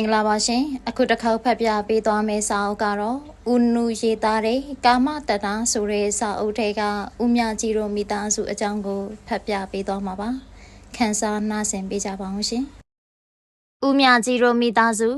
င်္ဂလာပါရှင်အခုတစ်ခေါက်ဖတ်ပြပေးသွားမယ့်စာအုပ်ကတော့ဦးနုရေးသားတဲ့ကာမတတဆိုတဲ့စာအုပ်ထဲကဦးမြကြီးတို့မိသားစုအကြောင်းကိုဖတ်ပြပေးသွားမှာပါခန်းစားနားဆင်ပေးကြပါအောင်ရှင်ဦးမြကြီးတို့မိသားစု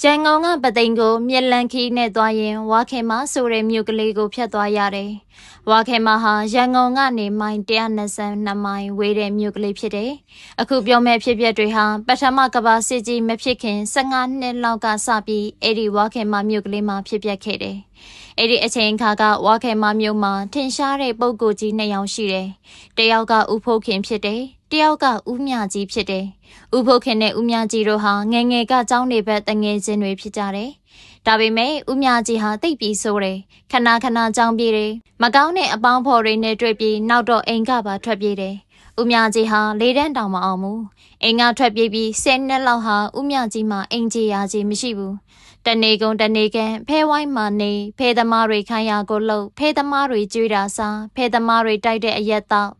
ရန်ကုန်ကပသိမ်ကိုမြက်လန်ခီနဲ့သွားရင်ဝါခေမဆိုတဲ့မြို့ကလေးကိုဖြတ်သွားရတယ်။ဝါခေမဟာရန်ကုန်ကနေမိုင်122မိုင်ဝေးတဲ့မြို့ကလေးဖြစ်တယ်။အခုပြောမယ့်ဖြစ်ပျက်တွေဟာပထမကဘာစစ်ကြီးမဖြစ်ခင်15နှစ်လောက်ကစပြီးအဲ့ဒီဝါခေမမြို့ကလေးမှာဖြစ်ပျက်ခဲ့တယ်။အဲ့ဒီအချိန်ခါကဝါခေမမြို့မှာထင်ရှားတဲ့ပုဂ္ဂိုလ်ကြီးနှစ်ယောက်ရှိတယ်။တယောက်ကဦးဖို့ခင်ဖြစ်တယ်။ တယောက်ကဦးမြကြီးဖြစ်တယ်။ဦးဖို့ခင်နဲ့ဦးမြကြီးတို့ဟာငယ်ငယ်ကကျောင်းနေဘက်တငယ်ချင်းတွေဖြစ်ကြတယ်။ဒါပေမဲ့ဦးမြကြီးဟာတိတ်ပြီးဆိုးတယ်။ခဏခဏကြောင်းပြေးတယ်။မကောင်းတဲ့အပေါင်းဖော်တွေနဲ့တွေ့ပြီးနောက်တော့အိမ်ကပါထွက်ပြေးတယ်။ဦးမြကြီးဟာလေးတန်းတောင်မအောင်ဘူး။အိမ်ကထွက်ပြေးပြီး10နှစ်လောက်ဟာဦးမြကြီးမှာအိမ်ကြီးရာကြီးမရှိဘူး။တနေကုန်တနေကန်ဖဲဝိုင်းမှာနေဖဲသမားတွေခိုင်းရကိုလှုပ်ဖဲသမားတွေကြွေးတာစားဖဲသမားတွေတိုက်တဲ့အရက်တော့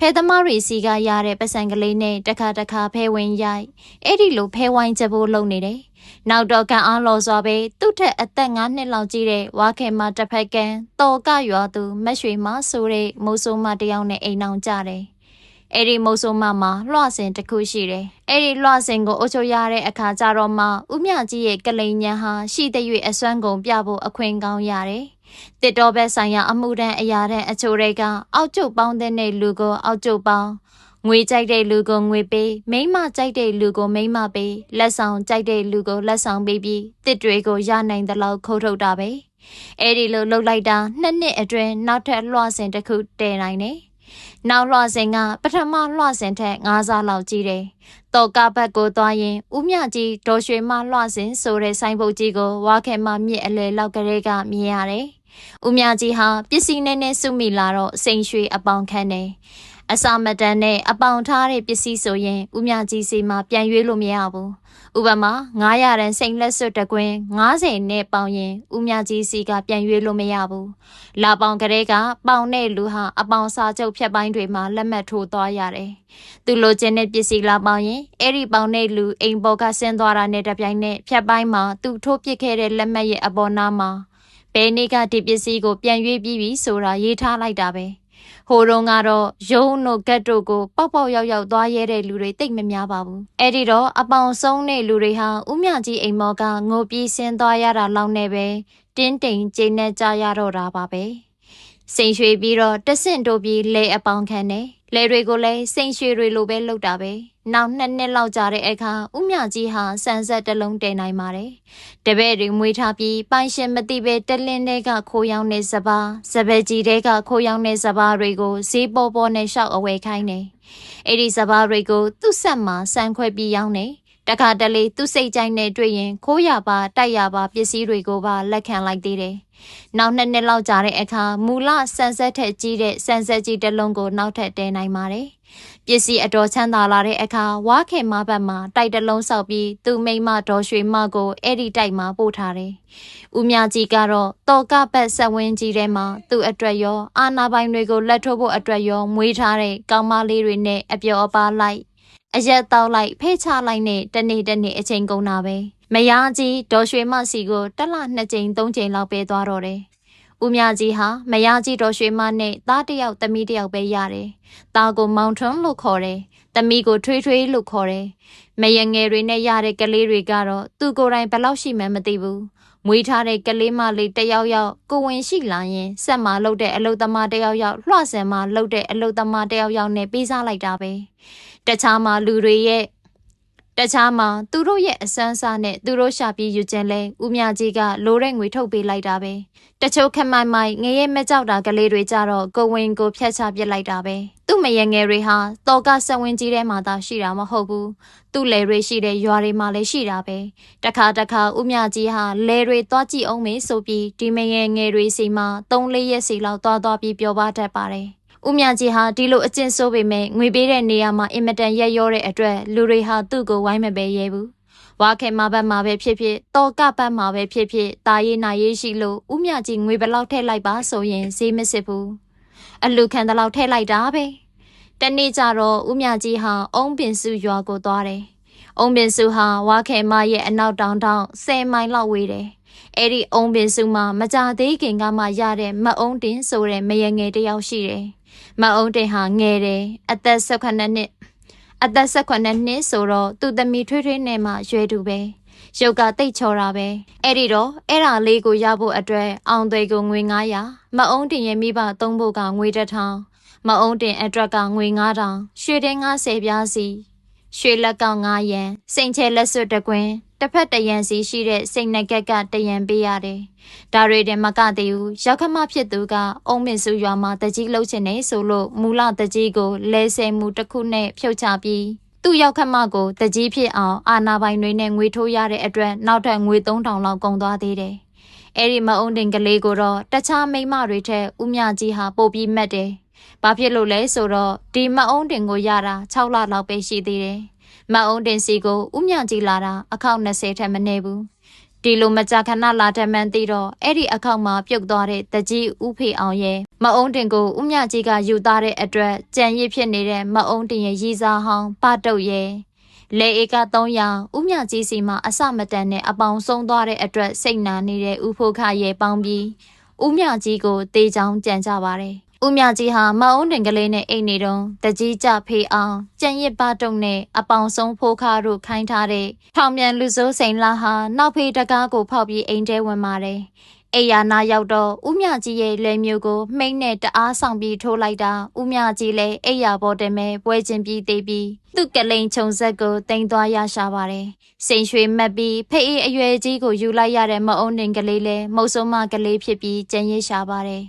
ဖဲသမားရီစီကရတဲ့ပတ်စံကလေးနဲ့တခါတခါဖဲဝင်ရိုက်အဲ့ဒီလိုဖဲဝိုင်းချက်ဖို့လုပ်နေတယ်။နောက်တော့ကန်အားလော်စွာပဲသူ့ထက်အသက်9နှစ်လောက်ကြီးတဲ့ဝါခဲမတစ်ဖက်ကန်တော်ကရွာသူမက်ရွှေမဆိုတဲ့မိုးဆိုးမတယောက်နဲ့အိမ်အောင်ကြတယ်။အဲ့ဒီမိုးဆိုးမမှာလွှစင်တစ်ခုရှိတယ်။အဲ့ဒီလွှစင်ကိုအုပ်ချုပ်ရတဲ့အခါကျတော့မှဦးမြကြီးရဲ့ကလိန်ညာဟာရှိတဲ့၍အစွမ်းကုန်ပြဖို့အခွင့်ကောင်းရတယ်။ တစ်တော်ဘက်ဆိုင်ရာအမှုတန်းအရာတန်းအချို့တွေကအောက်ကျုပ်ပေါင်းတဲ့လူကိုအောက်ကျုပ်ပေါင်းငွေကြိုက်တဲ့လူကိုငွေပေးမိမကြိုက်တဲ့လူကိုမိမပေးလက်ဆောင်ကြိုက်တဲ့လူကိုလက်ဆောင်ပေးပြီးတစ်တွေကိုရနိုင်တဲ့လောက်ခိုးထုတ်တာပဲအဲ့ဒီလိုလှုပ်လိုက်တာနှစ်နှစ်အတွင်းနောက်ထပ်လွှစင်တစ်ခုတည်နိုင်တယ်နောက်လွှစင်ကပထမလွှစင်ထက်၅ဆလောက်ကြီးတယ်။တောကဘက်ကိုသွားရင်ဦးမြကြီးဒေါ်ရွှေမလွှစင်ဆိုတဲ့ဆိုင်ပုတ်ကြီးကိုဝါခဲမမြစ်အလဲလောက်ကလေးကမြင်ရတယ် ဦးမြကြီးဟာပစ္စည်းနဲ့နဲ့စုမိလာတော့စိန်ရွှေအပေါင်ခန်းနေအစာမတန်နဲ့အပေါင်ထားတဲ့ပစ္စည်းဆိုရင်ဦးမြကြီးစီမှာပြန်ရွေးလို့မရဘူးဥပမာ900ရန်စိန်လက်စွပ်တကွင်း90နဲ့ပေါင်ရင်ဦးမြကြီးစီကပြန်ရွေးလို့မရဘူးလာပေါင်ကလေးကပေါင်နဲ့လူဟာအပေါင်စာချုပ်ဖြတ်ပိုင်းတွေမှာလက်မှတ်ထိုးသွားရတယ်သူလိုချင်တဲ့ပစ္စည်းလာပေါင်ရင်အဲ့ဒီပေါင်နဲ့လူအိမ်ပေါ်ကဆင်းသွားတာနဲ့တပြိုင်နက်ဖြတ်ပိုင်းမှာသူထိုးပစ်ခဲ့တဲ့လက်မှတ်ရဲ့အပေါ်နားမှာဘ ယ်နေ့ကဒီပစ္စည်းကိုပြန်ရွေးပြီးပြီဆိုတာရေးထားလိုက်တာပဲဟိုတုန်းကတော့ရုံးတို့ကတ်တို့ကိုပေါက်ပေါက်ရောက်ရောက်သွားရဲတဲ့လူတွေတိတ်မများပါဘူးအဲ့ဒီတော့အပေါင်ဆုံးတဲ့လူတွေဟာဥမြကြီးအိမ်မော်ကငိုပြေးဆင်းသွားရတာလောက်နဲ့ပဲတင်းတိမ်ကျိနေကြရတော့တာပါပဲစိန်ရွှေပြီးတော့တဆင့်တို့ပြီးလဲအပေါင်ခံတယ်လဲတွေကိုလည်းစိန်ရွှေတွေလိုပဲလုပ်တာပဲ နောက်နှစ်နှစ်လောက်ကြာတဲ့အခါဥမြကြီးဟာဆန်ဆက်တစ်လုံးတည်နိုင်ပါတယ်။တပည့်တွေမွေးထားပြီးပိုင်ရှင်မသိပဲတလင်းတွေကခိုးရောင်းတဲ့စပါးစပယ်ကြီးတွေကခိုးရောင်းတဲ့စပါးတွေကိုဈေးပေါ်ပေါ်နဲ့ရှောက်အဝယ်ခိုင်းတယ်။အဲ့ဒီစပါးတွေကိုသူ့ဆက်မှာဆန်ခွဲပြီးရောင်းတယ်။ တခါတလေသူ့စိတ်ကြိုက်နဲ့တွေ့ရင်ခိုးရပါတိုက်ရပါပစ္စည်းတွေကိုပါလက်ခံလိုက်သေးတယ်။နောက်နှစ်နှစ်လောက်ကြာတဲ့အခါမူလဆန်ဆက်ထက်ကြီးတဲ့ဆန်ဆက်ကြီးတစ်လုံးကိုနောက်ထပ်တဲနိုင်ပါတယ်ပစ္စည်းအတော်ချမ်းသာလာတဲ့အခါဝါခင်မဘက်မှာတိုက်တလုံးဆောက်ပြီးသူ့မိမဒေါ်ရွှေမကိုအဲ့ဒီတိုက်မှာပို့ထားတယ်။ဦးမြကြီးကတော့တော်ကပတ်ဆက်ဝင်းကြီးထဲမှာသူ့အတွက်ရောအာနာပိုင်တွေကိုလက်ထိုးဖို့အတွက်ရောမွေးထားတဲ့ကောင်းမလေးတွေနဲ့အပျော်အပါလိုက် အရက်တောက်လိုက်ဖိတ်ချလိုက်နဲ့တနေ့တနေ့အချိန်ကုန်တာပဲ။မယားကြီးဒေါ်ရွှေမစီကိုတစ်လနှစ်ကြိမ်သုံးကြိမ်လောက်ပဲသွားတော့တယ်ဦးမြကြီးဟာမယားကြီးတော်ရွှေမနဲ့သားတယောက်သမီးတယောက်ပဲရတယ်။သားကိုမောင်ထွန်းလို့ခေါ်တယ်။သမီးကိုထွေးထွေးလို့ခေါ်တယ်။မယငယ်တွေနဲ့ရတဲ့ကလေးတွေကတော့သူကိုယ်တိုင်ဘယ်လောက်ရှိမှန်းမသိဘူး။ မွေးထားတဲ့ကလေးမလေးတယောက်ယောက်ကိုဝင်ရှိလာရင်ဆက်မှာလှုပ်တဲ့အလုသမားတယောက်ယောက်လွှစင်မှာလှုပ်တဲ့အလုသမားတယောက်ယောက်နဲ့ပေးစားလိုက်တာပဲ။တခြားမှာလူတွေရဲ့ တခြားမှာသူတို့ရဲ့အစမ်းစားနဲ့သူတို့ရှာပြီးယူခြင်းလဲဦးမြကြီးကလိုတဲ့ငွေထုတ်ပေးလိုက်တာပဲတချို့ခမိုင်မိုင်ငရဲမကြောက်တာကလေးတွေကြတော့ကိုဝင်ကိုဖျက်ချပစ်လိုက်တာပဲသူ့မယငယ်တွေဟာတောကဆက်ဝင်ကြီးထဲမှာသာရှိတာမဟုတ်ဘူးသူ့လယ်တွေရှိတဲ့ရွာတွေမှာလည်းရှိတာပဲတခါတခါဦးမြကြီးဟာလယ်တွေသွားကြည့်အောင်မေးဆိုပြီးဒီမယငယ်တွေစီမှာ၃၄ရက်စီလောက်သွားသွားပြီးပျော်ပါတတ်ပါတယ် ဦးမြကြီးဟာဒီလိုအကျင့်ဆိုးပေမဲ့ငွေပေးတဲ့နေရာမှာအင်မတန်ရက်ရောတဲ့အတွက်လူတွေဟာသူ့ကိုဝိုင်းမပဲရဲဘူးဝါခဲမဘက်မှာပဲဖြစ်ဖြစ်တော်ကဘက်မှာပဲဖြစ်ဖြစ်တာရေးနာရေးရှိလို့ဦးမြကြီးငွေဘလောက်ထည့်လိုက်ပါဆိုရင်ဈေးမစစ်ဘူးအလူခံတလောက်ထည့်လိုက်တာပဲတနေ့ကျတော့ဦးမြကြီးဟာအုံးပင်စုရွာကိုသွားတယ်အုံပင်စုဟာဝါခဲမရဲ့အနောက်တောင်တောင်10မိုင်လောက်ဝေးတယ် အဲ့ဒီအုံပင်စုမှာမကြသေးခင်ကမှရတဲ့မအုံတင်ဆိုတဲ့မယငယ်တစ်ယောက်ရှိတယ်မအုံတင်ဟာငယ်တယ်အသက်18နှစ်အသက်18နှစ်ဆိုတော့သူ့သမီးထွေးထွေးနဲ့မှရွယ်တူပဲရုပ်ကတိတ်ချော်တာပဲအဲ့ဒီတော့အဲ့ဒါလေးကိုရဖို့အတွက်အောင်သွေးကိုငွေ900မအုံတင်ရဲ့မိဘသုံးဖို့ကငွေတစ်ထောင်မအုံတင်အတွက်ကငွေ9000ရွှေတင်း90ပြားစီ ရွှေလက်ကောက်9ရန်စိန်ချဲလက်စွပ်တစ်ကွင်းတစ်ဖက်တရန်စီရှိတဲ့စိန်နကက်ကတရန်ပေးရတယ်ဒါတွေတင်မကသေးဘူးရောက်ခမဖြစ်သူကအုံမင်စုရွာမှာတကြီးလှုပ်ချင်နေဆိုလို့မူလတကြီးကိုလဲဆယ်မှုတစ်ခုနဲ့ဖြုတ်ချပြီးသူ့ရောက်ခမကိုတကြီးဖြစ်အောင်အာနာပိုင်တွေနဲ့ငွေထိုးရတဲ့အတွက်နောက်ထပ်ငွေ3000လောက်ကုန်သွားသေးတယ်အဲ့ဒီမအုံတင်ကလေးကိုတော့တခြားမိန်းမတွေထက်ဦးမြကြီးဟာပို့ပြီးမှတ်တယ်။ ဘာဖြစ်လို့လဲဆိုတော့ဒီမအုံတင်ကိုရတာ6လလောက်ပဲရှိသေးတယ်။မအုံတင်စီကိုဦးမြကြီးလာတာအခောက်20ထက်မနည်းဘူး။ဒီလိုမကြခဏလာတဲ့မှန်းသိတော့အဲ့ဒီအခောက်မှာပြုတ်သွားတဲ့တကြီးဦးဖေအောင်ရဲ့မအုံတင်ကိုဦးမြကြီးကယူသားတဲ့အတွက်ကြံရစ်ဖြစ်နေတဲ့မအုံတင်ရဲ့ရီစာဟောင်းပတုတ်ရဲ့လေဧက300ဦးမြကြီးစီမှာအစမတန်နဲ့အပေါင်ဆုံးသွားတဲ့အတွက်စိတ်နာနေတဲ့ဦးဖိုးခရဲ့ပေါင်းပြီးဦးမြကြီးကိုတေးချောင်းကြံကြပါတယ်။ ဦးမြကြီးဟာမအုံးတင်ကလေးနဲ့အိတ်နေတုံးတကြီးကြဖေးအောင်ကြံရစ်ပါတုံနဲ့အပေါင်ဆုံးဖိုးခါတို့ခိုင်းထားတဲ့ထောင်မြန်လူစိုးစိန်လာဟာနောက်ဖေးတကားကိုဖောက်ပြီးအိမ်ထဲဝင်ပါတယ်။အိယာနာရောက်တော့ဦးမြကြီးရဲ့လဲမျိုးကိုမှိမ့်နဲ့တအားဆောင်ပြီးထိုးလိုက်တာဦးမြကြီးလည်းအိယာပေါ်တမဲပွဲချင်းပြီးသေးပြီးသူ့ကလိန်ခြုံဆက်ကိုတင်သွားရရှာပါတယ်စိန်ရွှေမက်ပြီးဖေးအေးအရွယ်ကြီးကိုယူလိုက်ရတဲ့မအုံးတင်ကလေးလည်းမုတ်ဆုံးမကလေးဖြစ်ပြီးကြံရစ်ရှာပါတယ်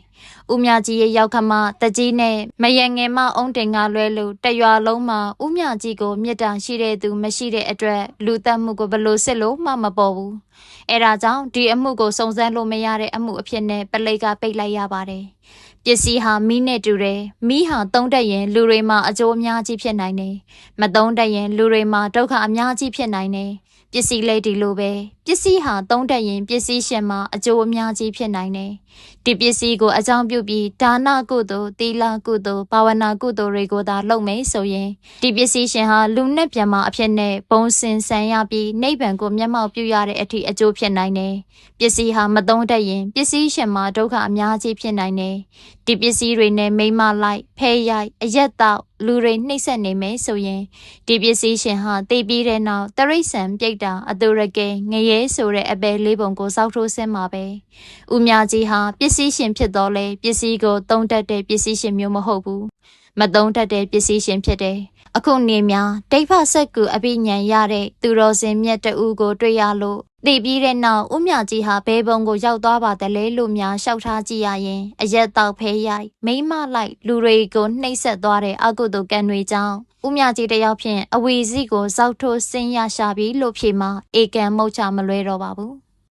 ဦးမြကြီးရဲ့ရောက်ခမတကြီးနဲ့မယငယ်မအုံးတင်ကလွဲလို့တရွာလုံးမှာဦးမြကြီးကိုမြစ်တာရှိတဲ့သူမရှိတဲ့အတွက်လူတက်မှုကိုဘလို့စစ်လို့မှမပေါ်ဘူးအဲဒါကြောင့်ဒီအမှုကိုစုံစမ်းလို့မရတဲ့အမှုအဖြစ်နဲ့ပလိတ်ကပိတ်လိုက်ရပါတယ်ပစ္စည်းဟာမီးနဲ့တူတယ်မီးဟာသုံးတတ်ရင်လူတွေမှာအကျိုးအများကြီးဖြစ်နိုင်တယ်မသုံးတတ်ရင်လူတွေမှာဒုက္ခအများကြီးဖြစ်နိုင်တယ်ပစ္စည်းလေးဒီလိုပဲ ပစ္စည်းဟာသုံးတတ်ရင်ပစ္စည်းရှင်မှာအကျိုးအများကြီးဖြစ်နိုင်တယ်ဒီပစ္စည်းကိုအကြောင်းပြုပြီးဒါနကုသိုလ်သီလကုသိုလ်ဘာဝနာကုသိုလ်တွေကိုသာလုပ်မယ်ဆိုရင်ဒီပစ္စည်းရှင်ဟာလူနဲ့ပြန်မှာအဖြစ်နဲ့ဘုံစင်ဆန်ရပြီးနိဗ္ဗာန်ကိုမျက်မှောက်ပြုရတဲ့အထိအကျိုးဖြစ်နိုင်တယ်ပစ္စည်းဟာမသုံးတတ်ရင်ပစ္စည်းရှင်မှာဒုက္ခအများကြီးဖြစ်နိုင်တယ်ဒီပစ္စည်းတွေနဲ့မိမလိုက်ဖဲရိုက်အရက်တော့ လူတွေနှိပ်စက်နေမယ်ဆိုရင်ဒီပစ္စည်းရှင်ဟာတည်ပြီးတဲ့နောက်တရိษံပြိတ်တာအတူရကဲငရဲဆိုတဲ့အပယ်လေးပုံကိုစောက်ထိုးဆင်းမှာပဲ။ဦးမြကြီးဟာပစ္စည်းရှင်ဖြစ်တော့လေပစ္စည်းကိုတုံးတက်တဲ့ပစ္စည်းရှင်မျိုးမဟုတ်ဘူး။မတုံးတက်တဲ့ပစ္စည်းရှင်ဖြစ်တယ်။အခုနေများဒိဋ္ဌဆက်ကူအပိညာရတဲ့သူတော်စင်မြတ်တူကိုတွေ့ရလို့သိပြီးတဲ့နောက်ဦးမြကြီးဟာဘဲဘုံကိုရောက်သွားပါတယ်လေလို့များရှောက်ထားကြည့်ရရင်အရက်တောက်ဖဲရိုက်မိမလိုက်လူတွေကိုနှိပ်စက်သွားတဲ့အကုသိုလ်ကံတွေကြောင့်ဦးမြကြီးတယောက်ဖြင့်အဝီစီကိုဇောက်ထိုးဆင်းရရှာပြီးလို့ဖြေမှာဧကံမုတ်ချမလွဲတော့ပါဘူး